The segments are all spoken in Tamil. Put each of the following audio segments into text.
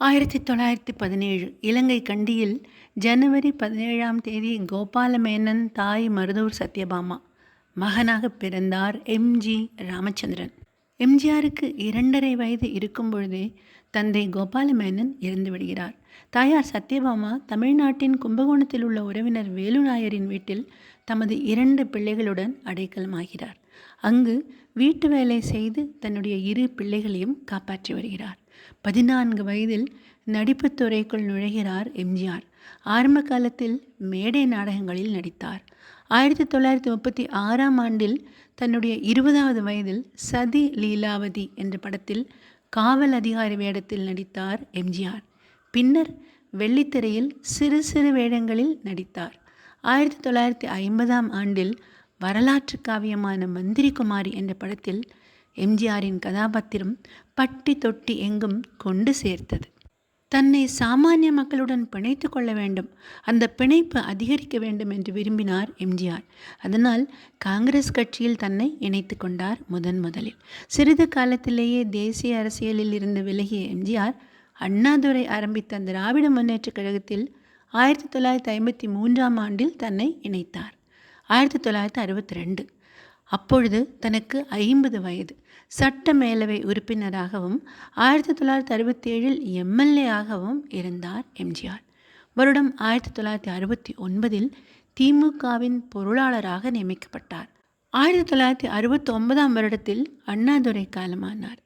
ஆயிரத்தி தொள்ளாயிரத்தி பதினேழு இலங்கை கண்டியில் ஜனவரி பதினேழாம் தேதி கோபாலமேனன் தாய் மருதூர் சத்யபாமா மகனாக பிறந்தார் எம்ஜி ராமச்சந்திரன். எம்ஜிஆருக்கு இரண்டரை வயது இருக்கும் பொழுதே தந்தை கோபாலமேனன் இறந்து விடுகிறார். தாயார் சத்யபாமா தமிழ்நாட்டின் கும்பகோணத்தில் உள்ள உறவினர் வேலுநாயரின் வீட்டில் தமது இரண்டு பிள்ளைகளுடன் அடைக்கலமாகிறார். அங்கு வீட்டு வேலை செய்து தன்னுடைய இரு பிள்ளைகளையும் காப்பாற்றி வருகிறார். பதினான்கு வயதில் நடிப்புத் துறைக்குள் நுழைகிறார் எம்ஜிஆர். ஆரம்ப காலத்தில் மேடை நாடகங்களில் நடித்தார். ஆயிரத்தி தொள்ளாயிரத்தி முப்பத்தி ஆறாம் ஆண்டில் தன்னுடைய இருபதாவது வயதில் சதி லீலாவதி என்ற படத்தில் காவல் அதிகாரி வேடத்தில் நடித்தார் எம்ஜிஆர். பின்னர் வெள்ளித்திரையில் சிறு சிறு வேடங்களில் நடித்தார். ஆயிரத்தி தொள்ளாயிரத்தி ஐம்பதாம் ஆண்டில் வரலாற்று காவியமான மந்திரி குமாரி என்ற படத்தில் எம்ஜிஆரின் கதாபாத்திரம் பட்டி தொட்டி எங்கும் கொண்டு சேர்த்தது. தன்னை சாமானிய மக்களுடன் பிணைத்து கொள்ள வேண்டும். அந்த பிணைப்பு அதிகரிக்க வேண்டும் என்று விரும்பினார் எம்ஜிஆர். அதனால் காங்கிரஸ் கட்சியில் தன்னை இணைத்து கொண்டார் முதன் முதலில். சிறிது காலத்திலேயே தேசிய அரசியலில் இருந்து விலகிய எம்ஜிஆர் அண்ணாதுரை ஆரம்பித்த திராவிட முன்னேற்றக் கழகத்தில் ஆயிரத்தி தொள்ளாயிரத்தி ஐம்பத்தி மூன்றாம் ஆண்டில் தன்னை இணைத்தார். ஆயிரத்தி தொள்ளாயிரத்தி அறுபத்தி ரெண்டு. அப்பொழுது தனக்கு ஐம்பது வயது. சட்ட மேலவை உறுப்பினராகவும் ஆயிரத்தி தொள்ளாயிரத்தி அறுபத்தி ஏழில் எம்எல்ஏ ஆகவும் இருந்தார் எம்ஜிஆர். வருடம் ஆயிரத்தி தொள்ளாயிரத்தி அறுபத்தி ஒன்பதில் திமுகவின் பொருளாளராக நியமிக்கப்பட்டார். ஆயிரத்தி தொள்ளாயிரத்தி அறுபத்தி ஒன்பதாம் வருடத்தில் அண்ணாதுரை காலமானார்.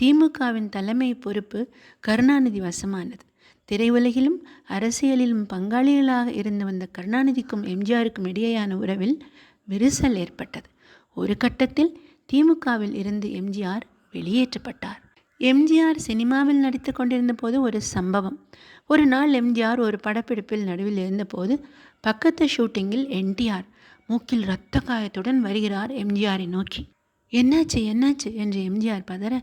திமுகவின் தலைமை பொறுப்பு கருணாநிதி வசமானது. திரையுலகிலும் அரசியலிலும் பங்காளிகளாக இருந்து வந்த கருணாநிதிக்கும் எம்ஜிஆருக்கும் இடையேயான உறவில் விரிசல் ஏற்பட்டது. ஒரு கட்டத்தில் திமுகவில் இருந்து எம்ஜிஆர் வெளியேற்றப்பட்டார். எம்ஜிஆர் சினிமாவில் நடித்து கொண்டிருந்த போது ஒரு சம்பவம். ஒரு நாள் எம்ஜிஆர் ஒரு படப்பிடிப்பில் நடுவில் இருந்தபோது பக்கத்து ஷூட்டிங்கில் என்டிஆர் மூக்கில் இரத்த காயத்துடன் வருகிறார் எம்ஜிஆரை நோக்கி. என்னாச்சு என்னாச்சு? என்று எம்ஜிஆர் பதற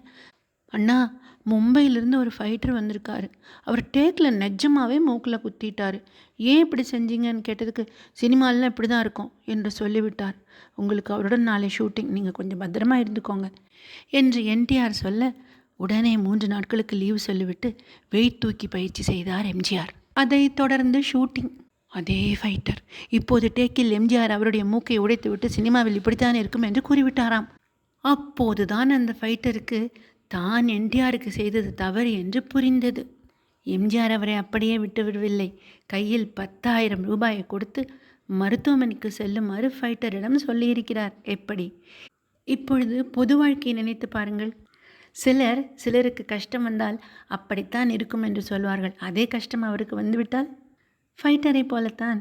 அண்ணா மும்பையிலிருந்து ஒரு ஃபைட்டர் வந்திருக்காரு. அவர் டேக்கில் நெஜமாகவே மூக்கில் குத்திட்டார். ஏன் இப்படி செஞ்சீங்கன்னு கேட்டதுக்கு சினிமாலாம் இப்படி தான் இருக்கும் என்று சொல்லிவிட்டார். உங்களுக்கு அவருடன் நாளை ஷூட்டிங் நீங்கள் கொஞ்சம் பத்திரமா இருந்துக்கோங்க என்று என்டிஆர் சொல்ல உடனே மூன்று நாட்களுக்கு லீவு சொல்லிவிட்டு வெயிட் தூக்கி பயிற்சி செய்தார் எம்ஜிஆர். அதை தொடர்ந்து ஷூட்டிங் அதே ஃபைட்டர் இப்போது டேக்கில் எம்ஜிஆர் அவருடைய மூக்கை உடைத்துவிட்டு சினிமாவில் இப்படித்தான் இருக்கும்? என்று கூறிவிட்டாராம். அப்போதுதான் அந்த ஃபைட்டருக்கு தான் என்டிஆருக்கு செய்தது தவறு என்று புரிந்தது. எம்ஜிஆர் அவரை அப்படியே விட்டு விடவில்லை. கையில் பத்தாயிரம் ரூபாயை கொடுத்து மருத்துவமனைக்கு செல்லுமாறு ஃபைட்டரிடம் சொல்லியிருக்கிறார். எப்படி? இப்பொழுது பொது வாழ்க்கையை நினைத்து பாருங்கள். சிலர் சிலருக்கு கஷ்டம் வந்தால் அப்படித்தான் இருக்கும் என்று சொல்வார்கள். அதே கஷ்டம் அவருக்கு வந்துவிட்டால்? ஃபைட்டரை போலத்தான்.